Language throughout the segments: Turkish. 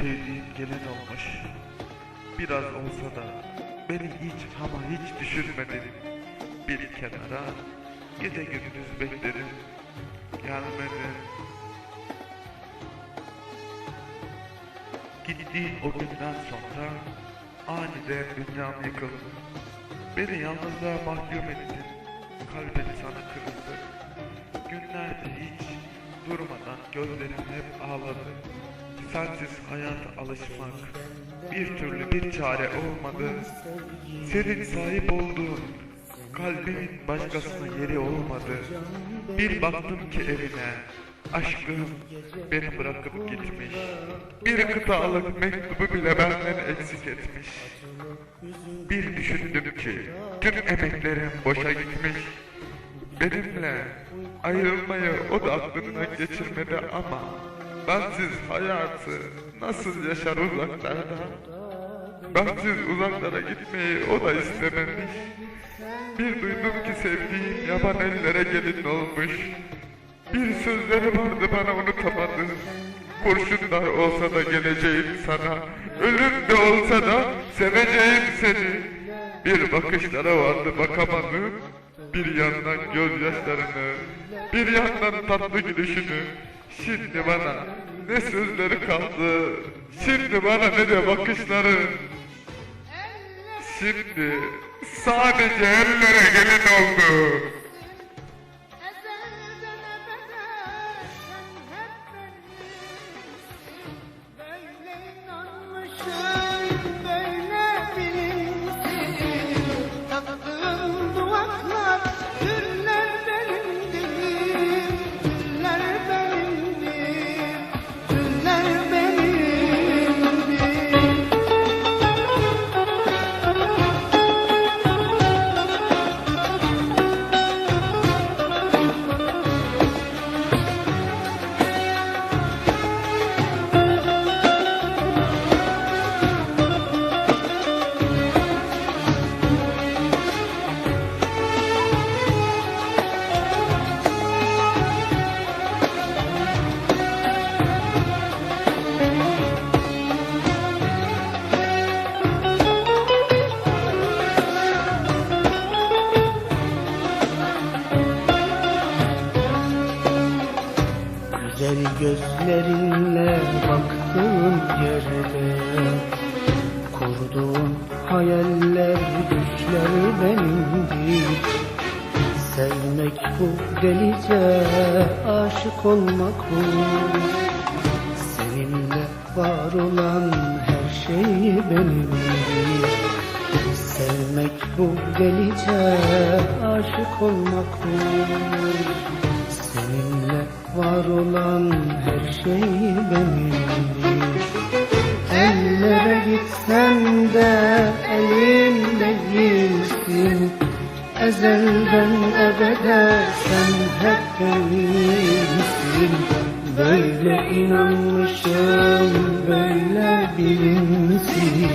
sevdiğim gelin olmuş. Biraz olsa da beni hiç ama hiç düşünmedin. Bir kenara gece gündüz bekledim. Gelmedin. Gittiğin o günden sonra aniden dünyam yıkıldı. Beni yalnızlığa mahkum ettin. Kalbim sana kırıldı. Günlerce hiç durmadan gözlerim hep ağladı. Sensiz hayata alışmak bir türlü bir çare olmadı. Senin sahip olduğun kalbimin başkasına yeri olmadı. Bir baktım ki evine aşkım beni bırakıp gitmiş. Bir kıtalık mektubu bile benden eksik etmiş. Bir düşündüm ki tüm emeklerim boşa gitmiş. Benimle ayrılmayı o da aklından geçirmedi ama bensiz hayatı nasıl yaşar uzaklarda? Bensiz uzaklara gitmeyi o da istememiş. Bir duydum ki sevdiğim yaban ellere gelin olmuş. Bir sözleri vardı bana unutamadım. Kurşunlar olsa da geleceğim sana. Ölüm de olsa da seveceğim seni. Bir bakışlara vardı bakamadım. Bir yandan gözyaşlarını, bir yandan tatlı gülüşünü. Şimdi bana ne sözleri kaldı, şimdi bana ne de bakışları. Şimdi sadece ellere gelin oldu. Güzel gözlerinle baktığın yerde Kurduğun hayaller, düşler benimdir. Sevmek bu delice, aşık olmak bu. Seninle var olan her şey benimdir. Sevmek bu delice, aşık olmak bu var olan her şey benimdir Ellere gitsen de elim değilsin. Ezelden ebede sen hep benimsin. Böyle inanmışım böyle bilinsin.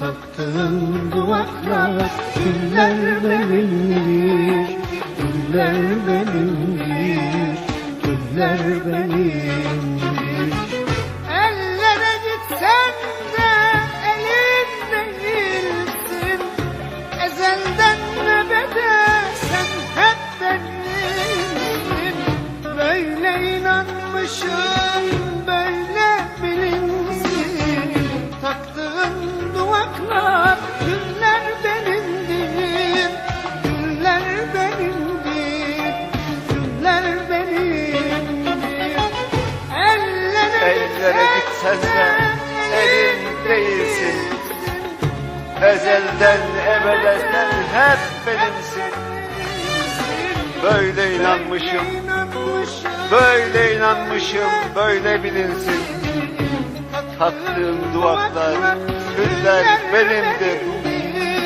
Taktığım duvaklar güller benimdir De elin değilsin. Ezelden ebede sen hep benimsin. Böyle inanmışım, böyle inanmışım, böyle bilinsin. Taktığım duvaklar güller benimdir,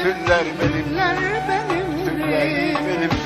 güller benim Güller